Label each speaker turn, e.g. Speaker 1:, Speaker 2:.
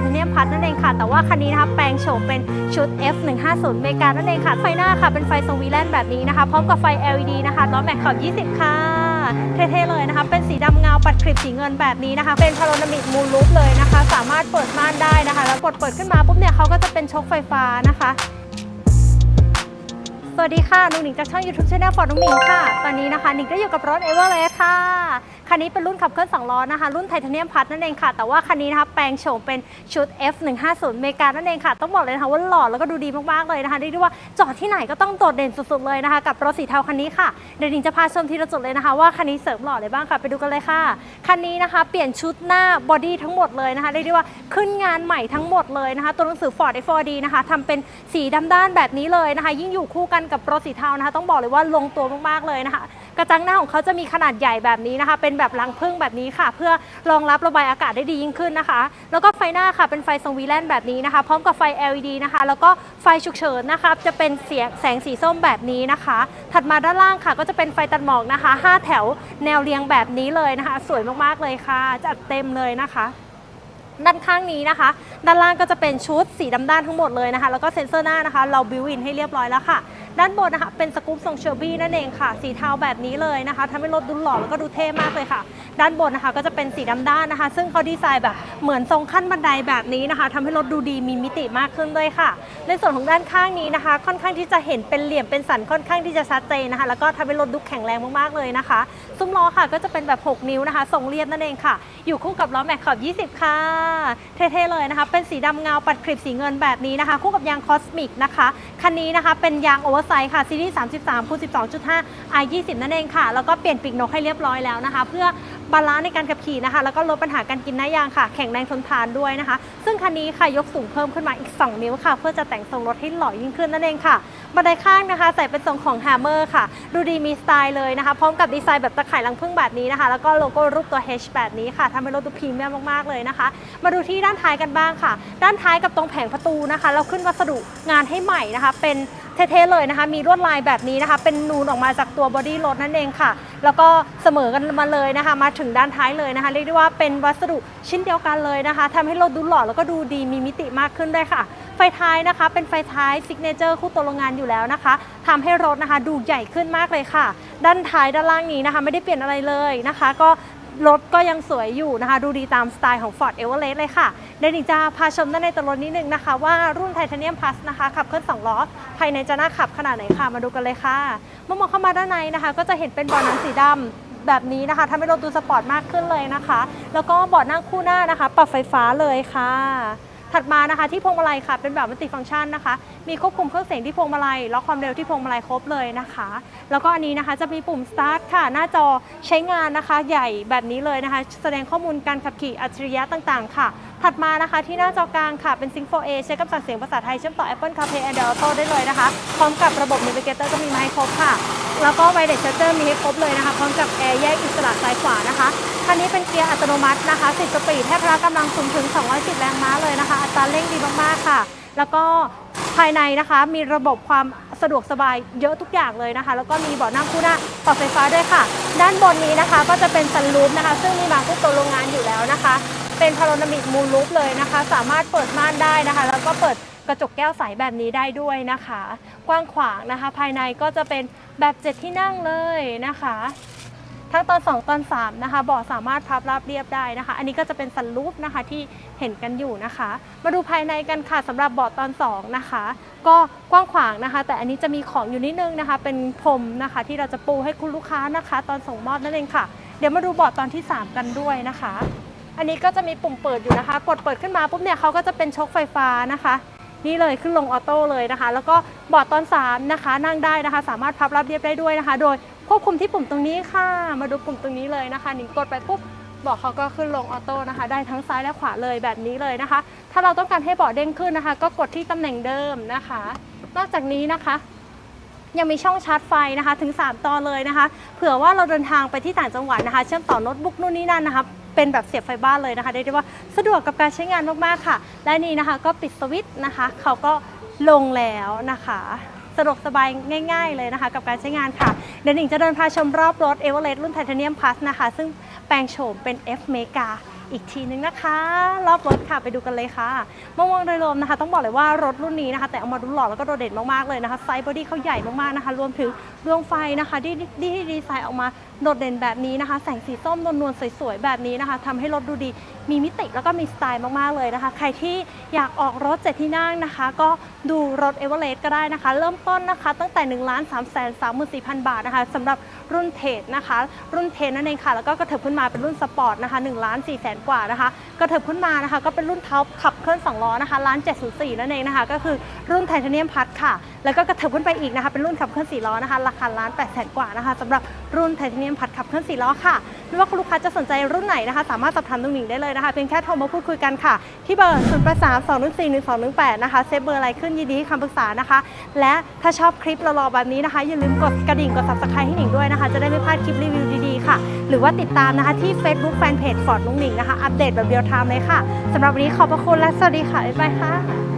Speaker 1: ทเทเนียมพัทนั่นเองค่ะ แต่ว่าคันนี้นะคะแปลงโฉมเป็นชุด F150 เมกานั่นเองค่ะ ไฟหน้าค่ะเป็นไฟทรงวีแลนแบบนี้นะคะ พร้อมกับไฟ LED นะคะล้อแม็กขอบ20 ค่ะ เท่ๆเลยนะคะ เป็นสีดำเงาปัดคลิปสีเงินแบบนี้นะคะ เป็นพาโรนามิกมูลูปเลยนะคะ สามารถเปิดม่านได้นะคะ แล้วกดเปิดขึ้นมาปุ๊บเนี่ยเขาก็จะเป็นชกไฟฟ้านะคะ สวัสดีค่ะนุ้งหนิงจากช่อง YouTube Channel ฟอร์ดนุ้งหนิงค่ะ ตอนนี้นะคะหนิงก็อยู่กับรถ e v e r e s t ค่ะ คันนี้เป็นรุ่นขับเคลื่อน2ล้อนะคะ รุ่นไทเทเนียมพัทนั่นเองค่ะ แต่ว่าคันนี้นะคะแปลงโฉมเป็นชุด F150 เมกานั่นเองค่ะ ต้องบอกเลยนะคะว่าหล่อแล้วก็ดูดีมากๆเลยนะคะเรียกได้ว่าจอดที่ไหนก็ต้องโดดเด่นสุดๆเลยนะคะ กับรถสีเทาคันนี้ค่ะ เดี๋ยวหนิงจะพาชมทีละจุดเลยนะคะว่าคันนี้เสริมหล่ออะไรบ้างค่ะ ไปดูกันเลยค่ะ คันนี้นะคะ เปลี่ยนชุดหน้าบอดี้ทั้งหมดเลยนะคะเรียกได้ว่าขึ้นงานใหม่ทั้งหมดเลยนะคะ ตัวหนังสือ Ford F4D นะคะทำเป็นสีดำด้านแบบนี้เลยนะคะ ยิ่งอยู่คู่กันกับรถสีเทานะคะ ต้องบอกเลยว่าลงตัวมากๆเลยนะคะ กระจังหน้าของเขาจะมีขนาดใหญ่แบบนี้นะคะ เป็นแบบรังพึ่งแบบนี้ค่ะ เพื่อรองรับระบายอากาศได้ดียิ่งขึ้นนะคะ แล้วก็ไฟหน้าค่ะเป็นไฟทรงวีแลนแบบนี้นะคะ พร้อมกับไฟ LED นะคะ แล้วก็ไฟฉุกเฉินนะคะจะเป็นเสียงแสงสีส้มแบบนี้นะคะ ถัดมาด้านล่างค่ะ ก็จะเป็นไฟตัดหมอกนะคะ 5 แถวแนวเรียงแบบนี้เลยนะคะ สวยมากๆเลยค่ะจัดเต็มเลยนะคะด้านข้างนี้นะคะ ด้านล่างก็จะเป็นชุดสีดำด้านทั้งหมดเลยนะคะ แล้วก็เซ็นเซอร์หน้านะคะ เราบิวอินให้เรียบร้อยแล้วค่ะ ด้านบนนะคะเป็นสกู๊ปทรงเชอร์บี้นั่นเองค่ะ สีเทาแบบนี้เลยนะคะทำให้รถดูหล่อแล้วก็ดูเท่มากเลยค่ะ ด้านบนนะคะก็จะเป็นสีดำด้านนะคะ ซึ่งเขาดีไซน์แบบเหมือนทรงขั้นบันไดแบบนี้นะคะทำให้รถดูดีมีมิติมากขึ้นด้วยค่ะ ในส่วนของด้านข้างนี้นะคะ ค่อนข้างที่จะเห็นเป็นเหลี่ยมเป็นสันค่อนข้างที่จะชัดเจนนะคะ แล้วก็ทำให้รถดูแข็งแรงมากๆเลยนะคะซุ้มล้อค่ะก็จะเป็นแบบ 6 นิ้วนะคะทรงเรียบนั่นเองค่ะ อยู่คู่กับล้อแม็กขอบ 20 ค่ะ เท่ๆเลยนะคะ เป็นสีดำเงาปัดคลิปสีเงินแบบนี้นะคะ คู่กับยางคอสมิกนะคะคันนี้นะคะเป็นยางโอเวอร์ไซส์ค่ะซีรีส์33คูณ12.5 i 20นั่นเองค่ะ แล้วก็เปลี่ยนปีกนกให้เรียบร้อยแล้วนะคะ เพื่อบาลานซ์ในการขับขี่นะคะ แล้วก็ลดปัญหาการกินหน้ายางค่ะ แข็งแรงทนทานด้วยนะคะ ซึ่งคันนี้ค่ะยกสูงเพิ่มขึ้นมาอีก 2 นิ้วค่ะ เพื่อจะแต่งทรงรถให้หล่อยิ่งขึ้นนั่นเองค่ะบันไดข้างนะคะใส่เป็นทรงของแฮมเมอร์ค่ะ ดูดีมีสไตล์เลยนะคะ พร้อมกับดีไซน์แบบตะข่ายรังผึ้งแบบนี้นะคะ แล้วก็โลโก้รูปตัว H แบบนี้ค่ะทำให้รถดูพรีเมียมมากๆเลยนะคะ มาดูที่ด้านท้ายกันบ้างค่ะ ด้านท้ายกับตรงแผงประตูนะคะ เราขึ้นวัสดุงานให้ใหม่นะคะ เป็น เท่ๆเลยนะคะ มีลวดลายแบบนี้นะคะ เป็นนูนออกมาจากตัวบอดี้รถนั่นเองค่ะ แล้วก็เสมอกันมาเลยนะคะ มาถึงด้านท้ายเลยนะคะ เรียกได้ว่าเป็นวัสดุชิ้นเดียวกันเลยนะคะทำให้รถดูหล่อแล้วก็ดูดีมีมิติมากขึ้นด้วยค่ะ ไฟท้ายนะคะ เป็นไฟท้ายซิกเนเจอร์คู่ตัวโรงงานอยู่แล้วนะคะทำให้รถนะคะดูใหญ่ขึ้นมากเลยค่ะ ด้านท้ายด้านล่างนี้นะคะ ไม่ได้เปลี่ยนอะไรเลยนะคะ ก็ รถก็ยังสวยอยู่นะคะ ดูดีตามสไตล์ของ Ford Everest เลยค่ะเดี๋ยวหนิงจะพาชมด้านในตัวรถนิดนึงนะคะ ว่ารุ่นไทเทเนียมพลัสนะคะ ขับเคลื่อน2ล้อ ภายในจะน่าขับขนาดไหนค่ะ มาดูกันเลยค่ะเมื่อมองเข้ามาด้านในนะคะ ก็จะเห็นเป็นเบาะนังสีดำแบบนี้นะคะทำให้รถดูสปอร์ตมากขึ้นเลยนะคะ แล้วก็เบาะนั่งคู่หน้านะคะ ปรับไฟฟ้าเลยค่ะ ถัดมานะคะที่พวงมาลัยค่ะ เป็นแบบมัลติฟังก์ชันนะคะ มีควบคุมเครื่องเสียงที่พวงมาลัยล็อกความเร็วที่พวงมาลัยครบเลยนะคะ แล้วก็อันนี้นะคะจะมีปุ่ม start ค่ะ หน้าจอใช้งานนะคะ ใหญ่แบบนี้เลยนะคะ แสดงข้อมูลการขับขี่อัจฉริยะต่างๆ ค่ะ ถัดมานะคะที่หน้าจอกลางค่ะเป็น Sync 4A ใช้กับสั่งเสียงภาษาไทยเชื่อมต่อ Apple CarPlay Android Auto ได้เลยนะคะ พร้อมกับระบบ Navigator ก็มีมาให้ครบค่ะ แล้วก็ Wireless Charger มีให้ครบเลยนะคะ พร้อมกับแอร์แยกอิสระซ้ายขวานะคะคันนี้เป็นเกียร์อัตโนมัตินะคะ10สปีดให้พละกำลังสูงถึง 210 แรงม้าเลยนะคะ อัตราเร่งดีมากๆค่ะ แล้วก็ ภายในนะคะ มีระบบความสะดวกสบายเยอะทุกอย่างเลยนะคะ แล้วก็มีเบาะนั่งคู่หน้าปรับไฟฟ้าด้วยค่ะ ด้านบนนี้นะคะก็จะเป็นซันรูฟนะคะ ซึ่งมีมาคู่ตัวโรงงานอยู่แล้วนะคะ เป็นพาโรนามิกมูลูฟเลยนะคะ สามารถเปิดม่านได้นะคะ แล้วก็เปิดกระจกแก้วใสแบบนี้ได้ด้วยนะคะ กว้างขวางนะคะ ภายในก็จะเป็นแบบเจ็ดที่นั่งเลยนะคะ ทั้งตอน 2 ตอน 3 นะคะเบาะสามารถพับราบเรียบได้นะคะ อันนี้ก็จะเป็นสันลูปนะคะที่เห็นกันอยู่นะคะ มาดูภายในกันค่ะสำหรับเบาะตอน 2 นะคะ ก็กว้างขวางนะคะ แต่อันนี้จะมีของอยู่นิดนึงนะคะ เป็นพรมนะคะ ที่เราจะปูให้คุณลูกค้านะคะ ตอนส่งมอบนั่นเองค่ะ เดี๋ยวมาดูเบาะตอนที่ 3 กันด้วยนะคะ อันนี้ก็จะมีปุ่มเปิดอยู่นะคะ กดเปิดขึ้นมาปุ๊บเนี่ยเขาก็จะเป็นชคไฟฟ้านะคะนี่เลยขึ้นลงออโต้เลยนะคะ แล้วก็เบาะตอน3นะคะนั่งได้นะคะ สามารถพับรับเรียบได้ด้วยนะคะ โดย ควบคุมที่ปุ่มตรงนี้ค่ะ มาดูปุ่มตรงนี้เลยนะคะหนิงกดไปปุ๊บเบาะเขาก็ขึ้นลงออโต้นะคะ ได้ทั้งซ้ายและขวาเลยแบบนี้เลยนะคะ ถ้าเราต้องการให้เบาะเด้งขึ้นนะคะ ก็กดที่ตำแหน่งเดิมนะคะ นอกจากนี้นะคะ ยังมีช่องชาร์จไฟนะคะถึง 3 ตอนเลยนะคะ เผื่อว่าเราเดินทางไปที่ต่างจังหวัดนะคะ เชื่อมต่อโน้ตบุ๊กนู่นนี่นั่นนะคะเป็นแบบเสียบไฟบ้านเลยนะคะได้ได้ว่าสะดวกกับการใช้งานมากๆค่ะ และนี่นะคะก็ปิดสวิตช์นะคะ เขาก็ลงแล้วนะคะ สะดวกสบายง่าย ๆ เลยนะคะ กับการใช้งานค่ะ เดี๋ยวหนิงจะเดินพาชมรอบรถเอเวอเรสต์รุ่นไทเทเนียมพลัสนะคะ ซึ่งแปลงโฉมเป็น F เมกา อีกทีนึงนะคะรอบรถค่ะไปดูกันเลยค่ะมองๆโดยรวมนะคะ ต้องบอกเลยว่ารถรุ่นนี้นะคะ แต่เอามาดูหล่อแล้วก็โดดเด่นมากๆเลยนะคะไซส์บอดี้เขาใหญ่มากๆนะคะ รวมถึงดวงไฟนะคะที่ที่ที่ดีไซน์ออกมาโดดเด่นแบบนี้นะคะ แสงสีส้มนวลๆสวยๆแบบนี้นะคะทำให้รถดูดีมีมิติแล้วก็มีสไตล์มากๆเลยนะคะ ใครที่อยากออกรถเจ็ดที่นั่งนะคะ ก็ดูรถเอเวอเรสต์ก็ได้นะคะ เริ่มต้นนะคะ ตั้งแต่1นึ่งล้านสามแสนสามหมื่นสี่พันบาทนะคะสำหรับรุ่นเทรดนะคะ รุ่นเทรดนั่นเองค่ะ แล้วก็กระเถิบขึ้นมาเป็นรุ่นสปอร์ตนะคะ1นึ่งล้านสี่แสนกว่านะคะ กระเถิบขึ้นมานะคะ ก็เป็นรุ่นเท้าขับเคลื่อน2ล้อนะคะล้านเจ็ดศูนย์สี่นั่นเองนะคะ ก็คือรุ่นไทเทเนียมพัดค่ะ แล้วก็กระเถิบขึ้นไปอีกนะคะ เป็นรุ่นขับเคลื่อน4ล้อนะคะ ราคาล้านแปดแสนกว่านะคะสำหรับรุ่นไทเทเนียมพัดขับเคลื่อน4ล้อค่ะ ไม่ว่าคุณลูกค้าจะสนใจรุ่นไหนนะคะ สามารถสอบถามตรงนี้ได้เลยนะคะ เพียงแค่โทรมาพูดคุยกันค่ะ ที่เบอร์ 0 8 3 2 1 4 1 2 1 8 นะคะ เซฟเบอร์อะไรขึ้นยินดีให้คำปรึกษานะคะ และถ้าชอบคลิปหล่อๆแบบนี้นะคะ อย่าลืมกดกระดิ่งกด subscribe ให้หนิงด้วยนะคะ จะได้ไม่พลาดคลิปรีวิวดีๆค่ะ หรือว่าติดตามนะคะที่ Facebook Fanpage ฟอร์ดลุงหนิงนะคะ อัปเดตแบบเรียลไทม์เลยค่ะสำหรับวันนี้ขอบพระคุณและสวัสดีค่ะบ๊ายบายค่ะ